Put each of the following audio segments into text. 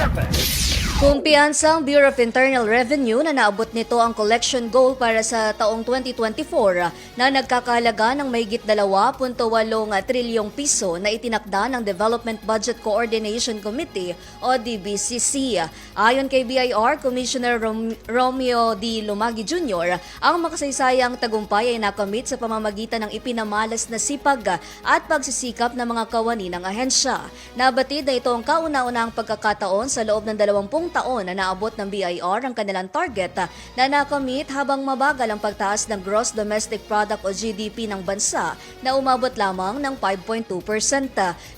Shepard. Kumpiyansa ang Bureau of Internal Revenue na naabot nito ang collection goal para sa taong 2024 na nagkakahalaga ng mahigit 2.8 trilyong piso na itinakda ng Development Budget Coordination Committee o DBCC. Ayon kay BIR Commissioner Rom- Romeo D. Lumagi Jr., ang makasaysayang tagumpay ay nakamit sa pamamagitan ng ipinamalas na sipag at pagsisikap ng mga kawani ng ahensya. Nabatid na ito ang kauna-unahang pagkakataon sa loob ng 20 taon na naabot ng BIR ang kanilang target na nakamit habang mabagal ang pagtaas ng Gross Domestic Product o GDP ng bansa na umabot lamang ng 5.2%.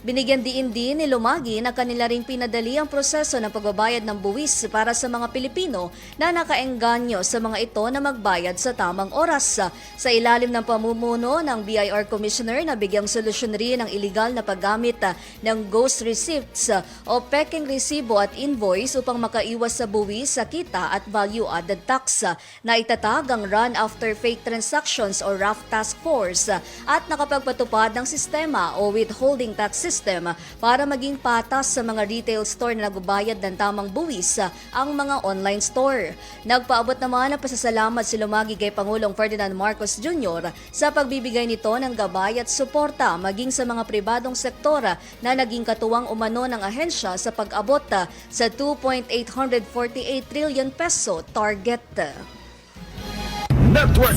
Binigyan diin din ni Lumagi na kanila ring pinadali ang proseso ng pagbabayad ng buwis para sa mga Pilipino na nakaengganyo sa mga ito na magbayad sa tamang oras. Sa ilalim ng pamumuno ng BIR Commissioner na bigyang solusyon rin ang iligal na paggamit ng ghost receipts o peking resibo at invoice upang makaiwas sa buwis sa kita at value-added tax na itatag ang Run After Fake Transactions o RAF Task Force at nakapagpatupad ng sistema o withholding tax system para maging patas sa mga retail store na nagbabayad ng tamang buwis ang mga online store. Nagpaabot naman ng pasasalamat si Lumagi kay Pangulong Ferdinand Marcos Jr. sa pagbibigay nito ng gabay at suporta maging sa mga pribadong sektora na naging katuwang umano ng ahensya sa pag-abot sa 2.848 trillion peso target. Network